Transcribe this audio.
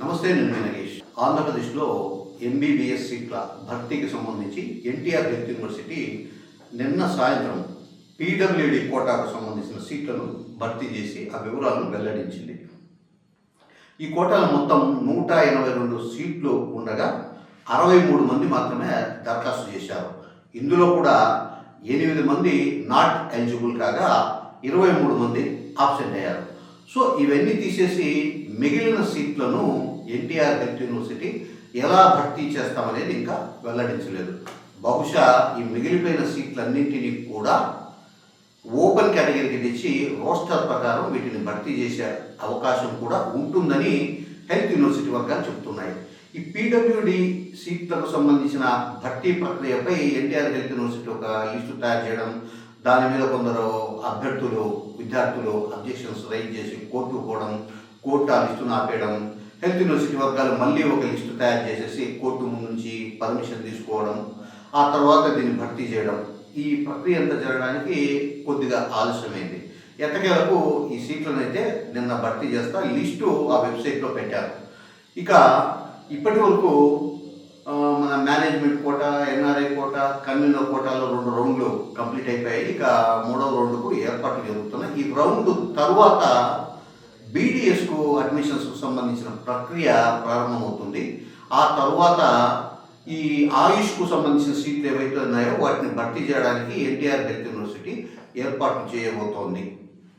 నమస్తే నేను మీ నగేష్. ఆంధ్రప్రదేశ్లో ఎంబీబీఎస్ సీట్ల భర్తీకి సంబంధించి ఎన్టీఆర్ హెల్త్ యూనివర్సిటీ నిన్న సాయంత్రం పీడబ్ల్యూడి కోటాకు సంబంధించిన సీట్లను భర్తీ చేసి ఆ వివరాలను వెల్లడించింది. ఈ కోటాలో మొత్తం నూట ఎనభై రెండు సీట్లు ఉండగా అరవై మూడు మంది మాత్రమే దరఖాస్తు చేశారు. ఇందులో కూడా ఎనిమిది మంది నాట్ ఎలిజిబుల్ కాగా ఇరవై మూడు మంది ఆబ్సెంట్ అయ్యారు. సో ఇవన్నీ తీసేసి మిగిలిన సీట్లను ఎన్టీఆర్ హెల్త్ యూనివర్సిటీ ఎలా భర్తీ చేస్తామనేది ఇంకా వెల్లడించలేదు. బహుశా ఈ మిగిలిపోయిన సీట్లన్నింటినీ కూడా ఓపెన్ కేటగిరీకి తెచ్చి రోస్టర్ ప్రకారం వీటిని భర్తీ చేసే అవకాశం కూడా ఉంటుందని హెల్త్ యూనివర్సిటీ వర్గాలు చెబుతున్నాయి. ఈ పీడబ్ల్యూడి సీట్లకు సంబంధించిన భర్తీ ప్రక్రియపై ఎన్టీఆర్ హెల్త్ యూనివర్సిటీ ఒక లిస్టు తయారు చేయడం దాని మీద కొందరు అభ్యర్థులు విద్యార్థులు అబ్జెక్షన్స్ రైజ్ చేసి కోర్టు పోవడం కోర్టు ఆ లిస్టును ఆపేయడం హెల్త్ యూనివర్సిటీ వర్గాలు మళ్ళీ ఒక లిస్టు తయారు చేసేసి కోర్టు ముందు నుంచి పర్మిషన్ తీసుకోవడం ఆ తర్వాత దీన్ని భర్తీ చేయడం. ఈ ప్రక్రియ అంతా జరగడానికి కొద్దిగా ఆలస్యమైంది. ఎట్టకేలకు ఈ సీట్లను అయితే నిన్న భర్తీ చేస్తా లిస్టు ఆ వెబ్సైట్లో పెట్టారు. ఇక ఇప్పటి వరకు మన management quota NRI quota convener కోటాలో రెండు రౌండ్లు కంప్లీట్ అయిపోయాయి. ఇక మూడవ రౌండ్కు ఏర్పాట్లు జరుగుతున్నాయి. ఈ రౌండ్ తర్వాత బీడిఎస్కు అడ్మిషన్స్కు సంబంధించిన ప్రక్రియ ప్రారంభమవుతుంది. ఆ తర్వాత ఈ ఆయుష్కు సంబంధించిన సీట్లు ఏవైతే ఉన్నాయో వాటిని భర్తీ చేయడానికి ఎన్టీఆర్ హెల్త్ యూనివర్సిటీ ఏర్పాటు చేయబోతోంది.